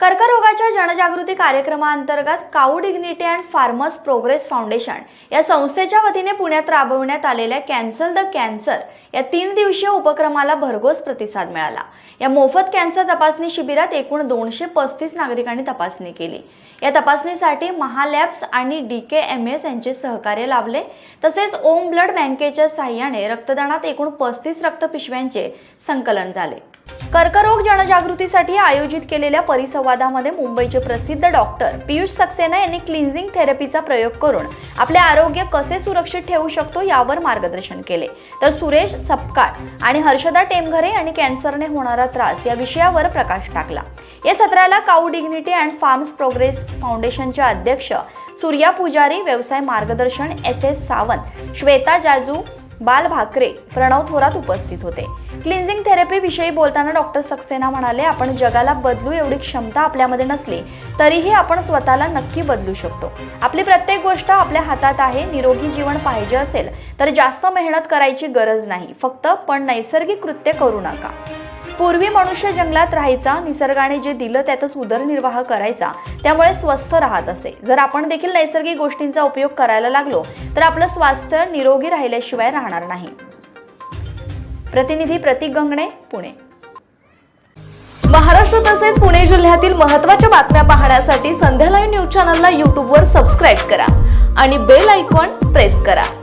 कर्करोगाच्या जनजागृती कार्यक्रमाअंतर्गत Cow Dignity and Farmers Progress Foundation या संस्थेच्या वतीने पुण्यात राबवण्यात आलेल्या कॅन्सल द कॅन्सर या तीन दिवसीय उपक्रमाला भरघोस प्रतिसाद मिळाला. या मोफत कॅन्सर तपासणी शिबिरात एकूण दोनशे पस्तीस नागरिकांनी तपासणी केली. या तपासणीसाठी महालॅब्स आणि डी के एम एस यांचे सहकार्य लाभले. तसेच ओम ब्लड बँकेच्या साह्याने रक्तदानात एकूण पस्तीस रक्तपिशव्यांचे संकलन झाले. कर्करोग जनजागृतीसाठी आयोजित केलेल्या परिसंवादामध्ये मुंबईचे प्रसिद्ध डॉक्टर पियुष सक्सेना यांनी क्लिन्झिंग थेरपीचा प्रयोग करून आपले आरोग्य कसे सुरक्षित ठेवू शकतो यावर मार्गदर्शन केले. तर सुरेश सपकाळ आणि हर्षदा टेमघरे यांनी कॅन्सरने होणारा त्रास या विषयावर प्रकाश टाकला. या सत्राला cow dignity and farms progress फाउंडेशनचे अध्यक्ष सूर्या पुजारी व्यवसाय मार्गदर्शन एस एस सावंत श्वेता जाजू बाल भाकरे प्रणव थोरात उपस्थित होते. क्लिन्झिंग थेरपीविषयी बोलताना डॉक्टर सक्सेना म्हणाले आपण जगाला बदलू एवढी क्षमता आपल्यामध्ये नसली तरीही आपण स्वतःला नक्की बदलू शकतो. आपली प्रत्येक गोष्ट आपल्या हातात आहे निरोगी जीवन पाहिजे असेल तर जास्त मेहनत करायची गरज नाही. फक्त पण नैसर्गिक कृत्य करू नका. पूर्वी मनुष्य जंगलात राहायचा निसर्गाने जे दिलं त्यातच उदरनिर्वाह करायचा. त्यामुळे स्वस्थ राहत असे. जर आपण देखील नैसर्गिक गोष्टींचा उपयोग करायला लागलो तर आपलं स्वास्थ्य निरोगी राहिल्याशिवाय राहणार नाही. प्रतिनिधी प्रतीक गंगणे पुणे. महाराष्ट्र तसेच पुणे जिल्ह्यातील महत्त्वाच्या बातम्या पाहण्यासाठी संध्या लाईव्ह न्यूज चॅनलला यूट्यूबवर सबस्क्राईब करा आणि बेल आयकॉन प्रेस करा.